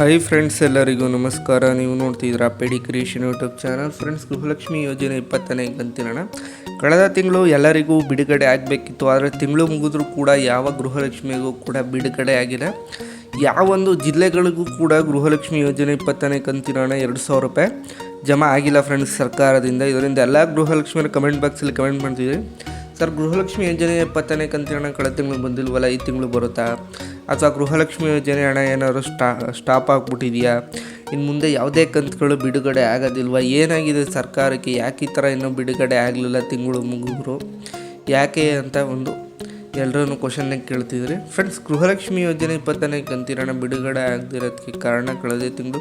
Hi friends ಎಲ್ಲರಿಗೂ ನಮಸ್ಕಾರ. ನೀವು ನೋಡ್ತಿದ್ದೀರಾ ಪೆಡಿ creation YouTube channel friends Gruhalakshmi ಯೋಜನೆ ಇಪ್ಪತ್ತನೇ ಕಂತಿನ ಕಳೆದ ತಿಂಗಳು ಎಲ್ಲರಿಗೂ ಬಿಡುಗಡೆ ಆಗಬೇಕಿತ್ತು. ಆದರೆ ತಿಂಗಳು ಮುಗಿದ್ರೂ ಕೂಡ ಯಾವ ಗೃಹಲಕ್ಷ್ಮಿಗೂ ಕೂಡ ಬಿಡುಗಡೆ ಆಗಿಲ್ಲ. ಯಾವೊಂದು ಜಿಲ್ಲೆಗಳಿಗೂ ಕೂಡ ಗೃಹಲಕ್ಷ್ಮಿ ಯೋಜನೆ ಇಪ್ಪತ್ತನೇ ಕಂತಿನ ಎರಡು ಸಾವಿರ ರೂಪಾಯಿ ಜಮಾ ಆಗಿಲ್ಲ ಫ್ರೆಂಡ್ಸ್ ಸರ್ಕಾರದಿಂದ. ಇದರಿಂದ ಎಲ್ಲ ಗೃಹಲಕ್ಷ್ಮಿಯರು ಕಮೆಂಟ್ ಬಾಕ್ಸಲ್ಲಿ ಕಮೆಂಟ್ ಮಾಡ್ತಿದ್ದೀವಿ ಸರ್, ಗೃಹಲಕ್ಷ್ಮಿ ಯೋಜನೆ ಇಪ್ಪತ್ತನೇ ಕಂತಿನ ಕಳೆದ ತಿಂಗಳು ಬಂದಿಲ್ವಲ್ಲ, ಈ ತಿಂಗಳು ಬರುತ್ತಾ? ಅಥವಾ ಗೃಹಲಕ್ಷ್ಮಿ ಯೋಜನೆ ಹಣ ಏನಾದ್ರು ಸ್ಟಾ ಸ್ಟಾಪ್ ಆಗಿಬಿಟ್ಟಿದೆಯಾ? ಇನ್ನು ಮುಂದೆ ಯಾವುದೇ ಕಂತುಗಳು ಬಿಡುಗಡೆ ಆಗೋದಿಲ್ವ? ಏನಾಗಿದೆ ಸರ್ಕಾರಕ್ಕೆ? ಯಾಕೆ ಈ ಥರ ಇನ್ನೂ ಬಿಡುಗಡೆ ಆಗಲಿಲ್ಲ ತಿಂಗಳು ಮುಗಿದ್ರು? ಯಾಕೆ ಅಂತ ಒಂದು ಎಲ್ಲರೂ ಕ್ವಶನ್ನ ಕೇಳ್ತಿದ್ರಿ. ಫ್ರೆಂಡ್ಸ್ ಗೃಹಲಕ್ಷ್ಮಿ ಯೋಜನೆ ಇಪ್ಪತ್ತನೇ ಕಂತಿನ ಹಣ ಬಿಡುಗಡೆ ಆಗದಿರೋದಕ್ಕೆ ಕಾರಣ ಕಳೆದೇ ತಿಂಗಳು.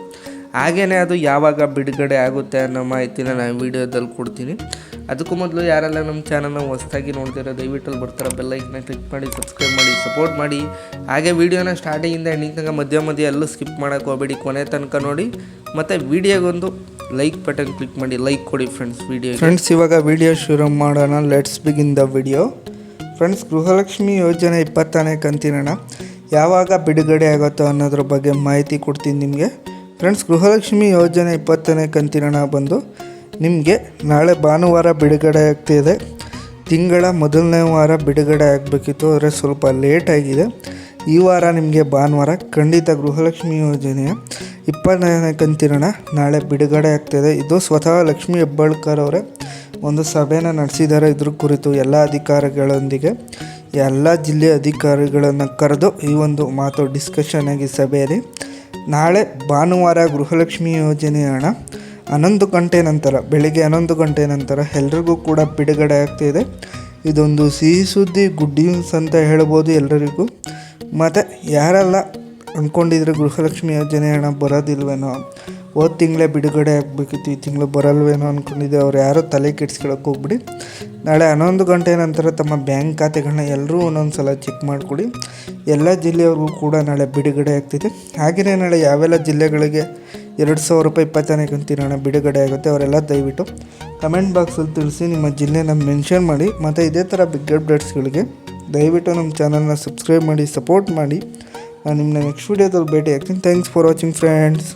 ಹಾಗೇನೆ ಅದು ಯಾವಾಗ ಬಿಡುಗಡೆ ಆಗುತ್ತೆ ಅನ್ನೋ ಮಾಹಿತಿನ ನಾನು ವಿಡಿಯೋದಲ್ಲಿ ಕೊಡ್ತೀನಿ. ಅದಕ್ಕೂ ಮೊದಲು ಯಾರೆಲ್ಲ ನಮ್ಮ ಚಾನಲ್ನ ಹೊಸದಾಗಿ ನೋಡ್ತಿರೋ, ದಯವಿಟ್ಟು ಅಲ್ಲಿ ಬರ್ತಾರೆ ಬೆಲ್ಲೈಕನ್ನ ಕ್ಲಿಕ್ ಮಾಡಿ ಸಬ್ಸ್ಕ್ರೈಬ್ ಮಾಡಿ ಸಪೋರ್ಟ್ ಮಾಡಿ. ಹಾಗೆ ವೀಡಿಯೋನ ಸ್ಟಾರ್ಟಿಂಗಿಂದ ಎಂಡಿಂಗ್ ತನಕ ಮಧ್ಯ ಮಧ್ಯ ಎಲ್ಲೂ ಸ್ಕಿಪ್ ಮಾಡೋಕ್ಕೆ ಹೋಗಬೇಡಿ. ಕೊನೆ ತನಕ ನೋಡಿ. ಮತ್ತು ವೀಡಿಯೋಗೊಂದು ಲೈಕ್ ಬಟನ್ ಕ್ಲಿಕ್ ಮಾಡಿ ಲೈಕ್ ಕೊಡಿ ಫ್ರೆಂಡ್ಸ್ ವೀಡಿಯೋ ಫ್ರೆಂಡ್ಸ್ ಇವಾಗ ವೀಡಿಯೋ ಶುರು ಮಾಡೋಣ. Let's begin the video friends Gruhalakshmi ಯೋಜನೆ ಇಪ್ಪತ್ತನೇ ಕಂತಿನ ಯಾವಾಗ ಬಿಡುಗಡೆ ಆಗುತ್ತೋ ಅನ್ನೋದ್ರ ಬಗ್ಗೆ ಮಾಹಿತಿ ಕೊಡ್ತೀನಿ ನಿಮಗೆ. ಫ್ರೆಂಡ್ಸ್ ಗೃಹಲಕ್ಷ್ಮಿ ಯೋಜನೆ ಇಪ್ಪತ್ತನೇ ಕಂತಿನ ಬಂದು. ನಿಮಗೆ ನಾಳೆ ಭಾನುವಾರ ಬಿಡುಗಡೆ ಆಗ್ತಿದೆ. ತಿಂಗಳ ಮೊದಲನೇ ವಾರ ಬಿಡುಗಡೆ ಆಗಬೇಕಿತ್ತು, ಆದರೆ ಸ್ವಲ್ಪ ಲೇಟ್ ಆಗಿದೆ. ಈ ವಾರ ನಿಮಗೆ ಭಾನುವಾರ ಖಂಡಿತ ಗೃಹಲಕ್ಷ್ಮಿ ಯೋಜನೆಯ ಇಪ್ಪತ್ತನೇ ಕಂತಿನ ಹಣ ನಾಳೆ ಬಿಡುಗಡೆ ಆಗ್ತಿದೆ. ಇದು ಸ್ವತಃ ಲಕ್ಷ್ಮೀ ಹೆಬ್ಬಾಳ್ಕರ್ ಅವರೇ ಒಂದು ಸಭೆನ ನಡೆಸಿದ್ದಾರೆ ಇದ್ರ ಕುರಿತು ಎಲ್ಲ ಅಧಿಕಾರಿಗಳೊಂದಿಗೆ. ಎಲ್ಲ ಜಿಲ್ಲೆಯ ಅಧಿಕಾರಿಗಳನ್ನು ಕರೆದು ಈ ಒಂದು ಮಾತು ಡಿಸ್ಕಷನ್ ಆಗಿ ಸಭೆಯಲ್ಲಿ. ನಾಳೆ ಭಾನುವಾರ ಗೃಹಲಕ್ಷ್ಮಿ ಯೋಜನೆಯ ಹಣ ಹನ್ನೊಂದು ಗಂಟೆ ನಂತರ, ಬೆಳಿಗ್ಗೆ ಹನ್ನೊಂದು ಗಂಟೆ ನಂತರ ಎಲ್ರಿಗೂ ಕೂಡ ಬಿಡುಗಡೆ ಆಗ್ತಿದೆ. ಇದೊಂದು ಸಿಹಿ ಸುದ್ದಿ ಗುಡ್ ನ್ಯೂಸ್ ಅಂತ ಹೇಳ್ಬೋದು ಎಲ್ಲರಿಗೂ ಮತ್ತು ಯಾರೆಲ್ಲ ಅಂದ್ಕೊಂಡಿದ್ರೆ ಗೃಹಲಕ್ಷ್ಮಿ ಯೋಜನೆ ಹಣ ಬರೋದಿಲ್ವೇನೋ, ಹೋದ ತಿಂಗಳೇ ಬಿಡುಗಡೆ ಆಗಬೇಕಿತ್ತು, ಈ ತಿಂಗಳು ಬರಲ್ವೇನೋ ಅಂದ್ಕೊಂಡಿದ್ದೆ ಅವ್ರು ಯಾರೂ ತಲೆ ಕೆಡ್ಸ್ಕೊಳಕ್ಕೆ ಹೋಗ್ಬಿಡಿ. ನಾಳೆ ಹನ್ನೊಂದು ಗಂಟೆ ನಂತರ ತಮ್ಮ ಬ್ಯಾಂಕ್ ಖಾತೆಗಳನ್ನ ಎಲ್ಲರೂ ಒಂದೊಂದು ಸಲ ಚೆಕ್ ಮಾಡಿಕೊಡಿ. ಎಲ್ಲ ಜಿಲ್ಲೆಯವ್ರಿಗೂ ಕೂಡ ನಾಳೆ ಬಿಡುಗಡೆ ಆಗ್ತಿದೆ. ಹಾಗೆಯೇ ನಾಳೆ ಯಾವೆಲ್ಲ ಜಿಲ್ಲೆಗಳಿಗೆ ಎರಡು ಸಾವಿರ ರೂಪಾಯಿ ಇಪ್ಪತ್ತನೇ ಕಂತಿನ ಬಿಡುಗಡೆ ಆಗುತ್ತೆ, ಅವರೆಲ್ಲ ದಯವಿಟ್ಟು ಕಮೆಂಟ್ ಬಾಕ್ಸಲ್ಲಿ ತಿಳಿಸಿ, ನಿಮ್ಮ ಜಿಲ್ಲೆನ ಮೆನ್ಷನ್ ಮಾಡಿ, ಮತ್ತು ಇದೇ ಥರ ಬಿಗ್ ಅಪ್ಡೇಟ್ಸ್ಗಳಿಗೆ ದಯವಿಟ್ಟು ನಮ್ಮ ಚಾನಲ್ನ ಸಬ್ಸ್ಕ್ರೈಬ್ ಮಾಡಿ ಸಪೋರ್ಟ್ ಮಾಡಿ. ನಾನು ನಿಮ್ಮನ್ನ ನೆಕ್ಸ್ಟ್ ವೀಡಿಯೋದಲ್ಲಿ ಭೇಟಿ ಆಗ್ತೀನಿ ಥ್ಯಾಂಕ್ಸ್ ಫಾರ್ ವಾಚಿಂಗ್ ಫ್ರೆಂಡ್ಸ್